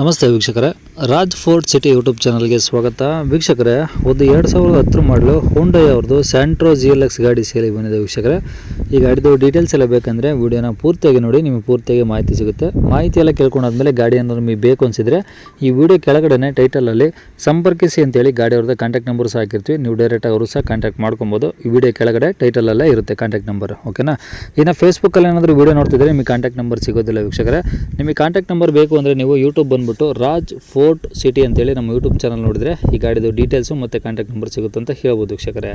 ನಮಸ್ತೆ ವೀಕ್ಷಕರೇ. Raj fort city YouTube ಚಾನಲ್ಗೆ ಸ್ವಾಗತ. ವೀಕ್ಷಕರೇ, ಒಂದು ಎರಡು ಸಾವಿರದ ಹತ್ತರ ಮಾಡಲು ಹೋಂಡೈ ಅವ್ರದ್ದು ಸ್ಯಾಂಟ್ರೋ ಜಿ ಎಲ್ ಎಕ್ಸ್ ಗಾಡಿ ಸೇಲಿಗೆ ಬಂದಿದೆ ವೀಕ್ಷಕರೇ. ಈ ಗಾಡಿದು ಡೀಟೇಲ್ಸ್ ಎಲ್ಲ ಬೇಕಂದರೆ ವೀಡಿಯೋನ ಪೂರ್ತಿಯಾಗಿ ನೋಡಿ, ನಿಮಗೆ ಪೂರ್ತಿಯಾಗಿ ಮಾಹಿತಿ ಸಿಗುತ್ತೆ. ಮಾಹಿತಿ ಎಲ್ಲ ಕೇಳ್ಕೊಂಡಾದ್ಮೇಲೆ ಗಾಡಿ ಏನಾದ್ರು ನಿಮಗೆ ಬೇಕು ಅನಿಸಿದರೆ ಈ ವಿಡಿಯೋ ಕೆಳಗಡೆ ಟೈಟಲಲ್ಲಿ ಸಂಪರ್ಕಿಸಿ ಅಂತೇಳಿ ಗಾಡಿ ಅವ್ರದ್ದು ಕಾಂಟ್ಯಾಕ್ಟ್ ನಂಬರ್ ಸಹ ಹಾಕಿರ್ತೀವಿ. ನೀವು ಡೈರೆಕ್ಟ್ ಅವರು ಸಹ ಕಾಂಟ್ಯಾಕ್ಟ್ ಮಾಡ್ಕೊಬೋದು. ಈ ವಿಡಿಯೋ ಕೆಳಗಡೆ ಟೈಟಲಲ್ಲೇ ಇರುತ್ತೆ ಕಾಂಟ್ಯಾಕ್ಟ್ ನಂಬರ್ ಓಕೆನಾ ಇನ್ನು ಫೇಸ್ಬುಕ್ಕಲ್ಲಿ ಏನಾದರೂ ವೀಡಿಯೋ ನೋಡ್ತಿದ್ರೆ ನಿಮಗೆ ಕಾಂಟ್ಯಾಕ್ಟ್ ನಂಬರ್ ಸಿಗೋದಿಲ್ಲ ವೀಕ್ಷಕರೇ. ನಿಮಗೆ ಕಾಂಟ್ಯಾಕ್ಟ್ ನಂಬರ್ ಬೇಕು ಅಂದರೆ ನೀವು ಯೂಟ್ಯೂಬ್ ಬಂದುಬಿಟ್ಟು ರಾಜ್ ಫೋರ್ಟ್ ಸಿಟಿ ಅಂತೇಳಿ ನಮ್ಮ ಯೂಟ್ಯೂಬ್ ಚಾನಲ್ ನೋಡಿದ್ರೆ ಈ ಗಾಡಿದು ಡೀಟೇಲ್ಸು ಮತ್ತು ಕಾಂಟ್ಯಾಕ್ಟ್ ನಂಬರ್ ಸಿಗುತ್ತೆ ಅಂತ ಹೇಳ್ಬೋದು ವೀಕ್ಷಕರೇ.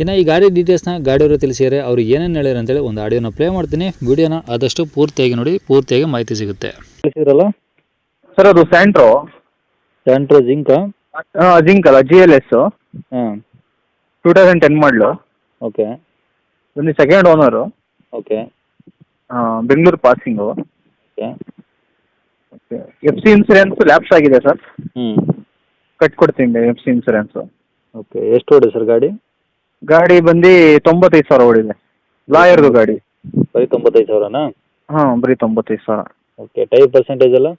ಇನ್ನು ಈ ಗಾಡಿ ಡೀಟೇಲ್ಸ್ನ ಗಾಡಿಯವರು ತಿಳಿಸಿದರೆ ಅವರು ಏನೇನು ಹೇಳ್ಯಾರ ಅಂತೇಳಿ ಒಂದು ಆಡಿಯೋನ ಪ್ಲೇ ಮಾಡ್ತೀನಿ. ವಿಡಿಯೋನ ಆದಷ್ಟು ಪೂರ್ತಿಯಾಗಿ ನೋಡಿ ಪೂರ್ತಿಯಾಗಿ ಮಾಹಿತಿ ಸಿಗುತ್ತೆ. ಸರ್ ಅದು ಸ್ಯಾಂಟ್ರೋ ಸ್ಯಾಂಟ್ರೋ ಜಿಂಕ ಜಿಂಕ್ ಅಲ್ಲ ಜಿ ಎಲ್ ಎಸ್ ಹಾಂ. ಟೂ ತೌಸಂಡ್ ಟೆನ್ ಮಾಡಲು ಓಕೆ ಒಂದು second owner okay Bengaluru passing okay F C insurance lapse ಆಗಿದೆ ಸರ್. ಹ್ಞೂ ಕಟ್ಕೊಡ್ತೀನಿ ಎಫ್ ಸಿ ಇನ್ಸೂರೆನ್ಸು ಓಕೆ ಎಷ್ಟು ಓಡಿದೆ ಸರ್ ಗಾಡಿ? ಗಾಡಿ ಬಂದು ತೊಂಬತ್ತೈದು ಸಾವಿರ ಓಡಿದೆ. ಲಾಯರ್ದು ಗಾಡಿ. ಬರೀ ತೊಂಬತ್ತೈದು ಸಾವಿರನಾ? ಹಾಂ ಬರೀ ತೊಂಬತ್ತೈದು ಸಾವಿರ. ಓಕೆ ಟೈರ್ ಪರ್ಸೆಂಟೇಜ್ ಎಲ್ಲ?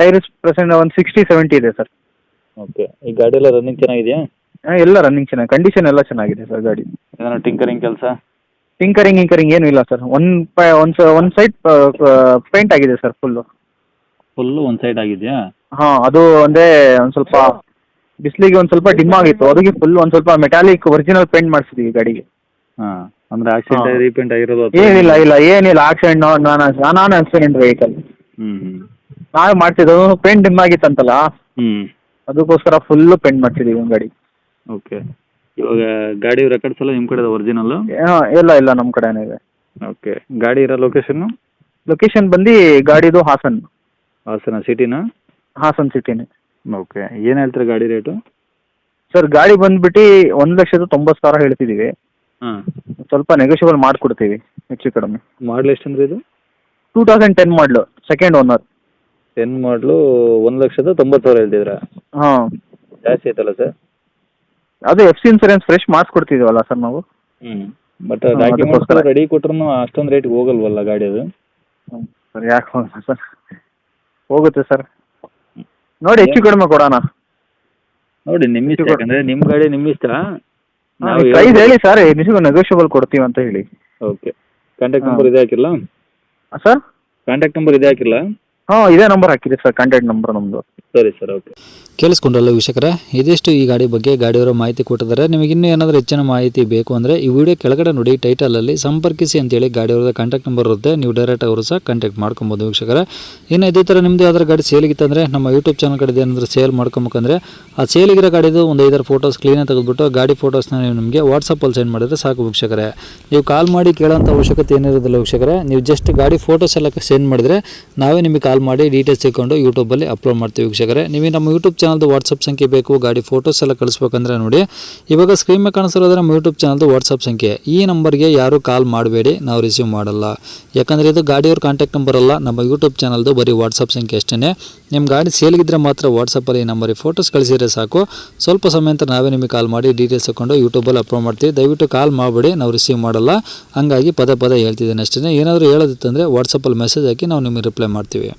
ಟೈರ್ಸ್ ಪರ್ಸೆಂಟ್ ಒಂದು ಸಿಕ್ಸ್ಟಿ ಸೆವೆಂಟಿ ಇದೆ ಸರ್ ಓಕೆ ಈ ಗಾಡಿ ಎಲ್ಲ ರನ್ನಿಂಗ್ ಚೆನ್ನಾಗಿದೆಯಾ? ಎಲ್ಲ ರನ್ನಿಂಗ್ ಚೆನ್ನಾಗಿ ಕಂಡೀಷನ್ ಎಲ್ಲ ಚೆನ್ನಾಗಿದೆ ಸರ್ ಗಾಡಿ. ಏನಾದ್ರು ಟಿಂಕರಿಂಗ್ ಕೆಲಸ? ಟಿಂಕರಿಂಗ್ ಇಂಕರಿಂಗ್ ಏನೂ ಇಲ್ಲ ಸರ್ ಒನ್ ಪೈ ಒಂದು ಒನ್ ಸೈಡ್ ಪೇಂಟ್ ಆಗಿದೆ ಸರ್ ಫುಲ್ಲು ಫುಲ್ಲು ಒಂದು ಸೈಡ್ ಆಗಿದೆಯಾ? ಹಾಂ ಅದು ಅಂದರೆ ಒಂದು ಸ್ವಲ್ಪ ಬಿಸಿಲಿಗೆ ಒಂದು ಸ್ವಲ್ಪ ಡಿಮ್ ಆಗಿತ್ತು. ಅದಕ್ಕೆ ಫುಲ್ ಒಂದು ಸ್ವಲ್ಪ ಮೆಟಾಲಿಕ್ ಒರಿಜಿನಲ್ ಪೇಂಟ್ ಮಾಡಿಸಿದ್ವಿ ಗಾಡಿಗೆ. ಹಾಂ ಅಂದ್ರೆ ಆಕ್ಸಿಡೆಂಟ್. ರೀಪೇಂಟ್ ಆಗಿರೋದು ಏನಿಲ್ಲ ಇಲ್ಲ ಏನಿಲ್ಲ accident non non accident vehicle ಹ್ಞೂ ಹ್ಞೂ ನಾವೇ ಮಾಡ್ತಿದ್ದು ಪೇಂಟ್ ಡಿಮ್ ಆಗಿತ್ತಂತಲ್ಲ ಹ್ಞೂ ಅದಕ್ಕೋಸ್ಕರ ಫುಲ್ಲು ಪೇಂಟ್ ಮಾಡ್ತಿದ್ದೀವಿ ಗಾಡಿ. ಓಕೆ ಇವಾಗ ಗಾಡಿ ರೆಕಾರ್ಡ್ಸ್ ಎಲ್ಲ ನಿಮ್ಮ ಕಡೆ ಒರಿಜಿನಲ್ಲು ಇಲ್ಲ ಇಲ್ಲ ನಮ್ಮ ಕಡೆನೇ ಇದೆ. ಓಕೆ ಗಾಡಿ ಇರೋ ಲೊಕೇಶನ್ನು ಲೊಕೇಶನ್ ಬಂದು ಗಾಡಿದು ಹಾಸನ್. ಹಾಸನ ಸಿಟಿನ ಹಾಸನ್ ಸಿಟಿನೇ ಓಕೆ ಏನು ಹೇಳ್ತೀರಾ ಗಾಡಿ ರೇಟು ಸರ್ ಗಾಡಿ ಬಂದ್ಬಿಟ್ಟು ಒಂದು ಲಕ್ಷದ ತೊಂಬತ್ತು ಸಾವಿರ ಹೇಳ್ತಿದ್ದೀವಿ ಹಾಂ. ಸ್ವಲ್ಪ ನೆಗೋಷಿಯಬಲ್ ಮಾಡ್ಕೊಡ್ತೀವಿ ಹೆಚ್ಚು ಕಡಿಮೆ. ಮಾಡಲ್ ಎಷ್ಟು ಅಂದ್ರೆ ಇದು? Two thousand ten model second owner ten model ಒಂದು ಲಕ್ಷದ ತೊಂಬತ್ತು ಸಾವಿರ ಹೇಳ್ತಿದ್ರ ಹಾಂ. ಜಾಸ್ತಿ ಆಯ್ತಲ್ಲ ಸರ್? ಅದು ಎಫ್ ಸಿ ಇನ್ಸೂರೆನ್ಸ್ ಫ್ರೆಶ್ ಮಾಡಿಸ್ಕೊಡ್ತಿದ್ದೀವಲ್ಲ ಸರ್ ನಾವು. ಹ್ಞೂ ಬಟ್ ಡಾಕ್ಯುಮೆಂಟ್ಸ್ ಅದಕ್ಕೋಸ್ಕರ. ರೆಡಿ ಕೊಟ್ರು ಅಷ್ಟೊಂದು ರೇಟ್ಗೆ ಹೋಗಲ್ವಲ್ಲ ಗಾಡಿ ಅದು? ಹ್ಮ್. ಸರ್ ಯಾಕೆ ಹೋಗಲ್ಲ ಸರ್? ಹೋಗುತ್ತೆ ಸರ್. ನೋಡಿ ಹೆಚ್ಚು ಕಡಿಮೆ ಕೊಡೋಣ. ನೋಡಿ ನಿಮ್ಮ ಇಷ್ಟ ಯಾಕಂದ್ರೆ ನಿಮ್ಮ ಗಾಡಿ ನಿಮ್ಮ ಇಷ್ಟ ಪ್ರೈಸ್ ಹೇಳಿ ಸರ್ ನಿಮಗೂ ನೆಗೋಷಿಯಬಲ್ ಕೊಡ್ತೀವಿ ಅಂತ ಹೇಳಿ. Okay contact. ನಂಬರ್ ಇದೆ ಹಾಕಿಲ್ಲ? ಸರ್ ಕಾಂಟ್ಯಾಕ್ಟ್ ನಂಬರ್ ಇದೆ ಹಾಕಿಲ್ಲ? ಹಾಂ ಇದೇ ನಂಬರ್ ಹಾಕಿದೆ ಸರ್ ಕಾಂಟ್ಯಾಕ್ಟ್ ನಂಬರ್ ನಮ್ಮದು ಸರಿ ಸರ್ ಓಕೆ ಕೇಳಿಸ್ಕೊಂಡ್ರಲ್ಲ ವೀಕ್ಷಕರ ಇದಿಷ್ಟು ಈ ಗಾಡಿ ಬಗ್ಗೆ ಗಾಡಿಯವರ ಮಾಹಿತಿ ಕೊಟ್ಟಿದ್ದಾರೆ. ನಿಮಗೆ ಇನ್ನೂ ಏನಾದರೂ ಹೆಚ್ಚಿನ ಮಾಹಿತಿ ಬೇಕು ಅಂದರೆ ಈ ವಿಡಿಯೋ ಕೆಳಗಡೆ ನೋಡಿ ಟೈಟಲಲ್ಲಿ ಸಂಪರ್ಕಿಸಿ ಅಂತೇಳಿ ಗಾಡಿಯವ್ರದ್ದು ಕಾಂಟ್ಯಾಕ್ಟ್ ನಂಬರ್ ಇರುತ್ತೆ. ನೀವು ಡೈರೆಕ್ಟ್ ಅವರು ಸಹ ಕಾಂಟ್ಯಾಕ್ಟ್ ಮಾಡ್ಕೊಬೋದು ವೀಕ್ಷಕರ. ಇನ್ನು ಇದೇ ಥರ ನಿಮ್ಮದು ಯಾವ್ದಾರು ಗಾಡಿ ಸೇಲಿಗಿತ್ತಂದರೆ ನಮ್ಮ ಯೂಟ್ಯೂಬ್ ಚಾನಲ್ ಕಡೆ ಏನಾದರೂ ಸೇಲ್ ಮಾಡ್ಕೊಬೇಕಂದ್ರೆ ಆ ಸೇಲಿಗಿರೋ ಗಾಡಿದು ಒಂದು ಐದಾರು ಫೋಟೋಸ್ ಕ್ಲೀನಾಗಿ ತೆಗೆದುಬಿಟ್ಟು ಗಾಡಿ ಫೋಟೋಸ್ನ ನೀವು ನಿಮಗೆ ವಾಟ್ಸಪ್ಪಲ್ಲಿ ಸೆಂಡ್ ಮಾಡಿದ್ರೆ ಸಾಕು ವೀಕ್ಷಕರೇ. ನೀವು ಕಾಲ್ ಮಾಡಿ ಕೇಳೋಂಥ ಅವಶ್ಯಕತೆ ಏನಿರೋದಿಲ್ಲ ವೀಕ್ಷಕರೇ. ನೀವು ಜಸ್ಟ್ ಗಾಡಿ ಫೋಟೋಸ್ ಎಲ್ಲ ಸೆಂಡ್ ಮಾಡಿದರೆ ನಾವೇ ನಿಮಗೆ ಕಾಲ್ ಮಾಡಿ ಡೀಟೇಲ್ಸ್ ತಿಳ್ಕೊಂಡು ಯೂಟ್ಯೂಬಲ್ಲಿ ಅಪ್ಲೋಡ್ ಮಾಡ್ತೀವಿ ವೀಕ್ಷಕರೇ. ನಿಮಗೆ ನಮ್ಮ ಯೂಟ್ಯೂಬ್ ಚಾನಲ್ದು ವಾಟ್ಸಪ್ ಸಂಖ್ಯೆ ಬೇಕು, ಗಾಡಿ ಫೋಟೋಸ್ ಎಲ್ಲ ಕಳಿಸ್ಬೇಕಂದ್ರೆ ನೋಡಿ. ಇವಾಗ ಸ್ಕ್ರೀನ್ ಮೇಲೆ ಕಾಣಿಸಿರೋದ್ರೆ ನಮ್ಮ ಯೂಟ್ಯೂಬ್ ಚಾನಲ್ದು ವಾಟ್ಸಪ್ ಸಂಖ್ಯೆ. ಈ ನಂಬರ್ಗೆ ಯಾರು ಕಾಲ್ ಮಾಡಬೇಡಿ, ನಾವು ರಿಸೀವ್ ಮಾಡಲ್ಲ. ಯಾಕಂದರೆ ಇದು ಗಾಡಿಯವ್ರ ಕಾಂಟ್ಯಾಕ್ಟ್ ನಂಬರ್ ಅಲ್ಲ, ನಮ್ಮ ಯೂಟ್ಯೂಬ್ ಚಾನಲ್ದು ಬರೀ ವಾಟ್ಸಪ್ ಸಂಖ್ಯೆ ಅಷ್ಟೇ ನಿಮ್ಮ ಗಾಡಿ ಸೇಲ್ಗಿದ್ರೆ ಮಾತ್ರ ವಾಟ್ಸಪ್ಪಲ್ಲಿ ಈ ನಂಬರಿಗೆ ಫೋಟೋಸ್ ಕಳಿಸಿದ್ರೆ ಸಾಕು. ಸ್ವಲ್ಪ ಸಮಯ ಅಂತ ನಾವೇ ನಿಮಗೆ ಕಾಲ್ ಮಾಡಿ ಡೀಟೇಲ್ಸ್ ತಗೊಂಡು ಯೂಟ್ಯೂಬಲ್ಲಿ ಅಪ್ಲೋಡ್ ಮಾಡ್ತೀವಿ. ದಯವಿಟ್ಟು ಕಾಲ್ ಮಾಡಬೇಡಿ, ನಾವು ರಿಸೀವ್ ಮಾಡಲ್ಲ. ಹಂಗಾಗಿ ಪದೇ ಪದೇ ಹೇಳ್ತಿದ್ದೇನೆ ಅಷ್ಟೇ ಏನಾದರೂ ಹೇಳೋದಿತ್ತಂದರೆ ವಾಟ್ಸಪ್ಪಲ್ಲಿ ಮೆಸೇಜ್ ಹಾಕಿ ನಾವು ನಿಮಗೆ ರಿಪ್ಲೈ ಮಾಡ್ತೀವಿ.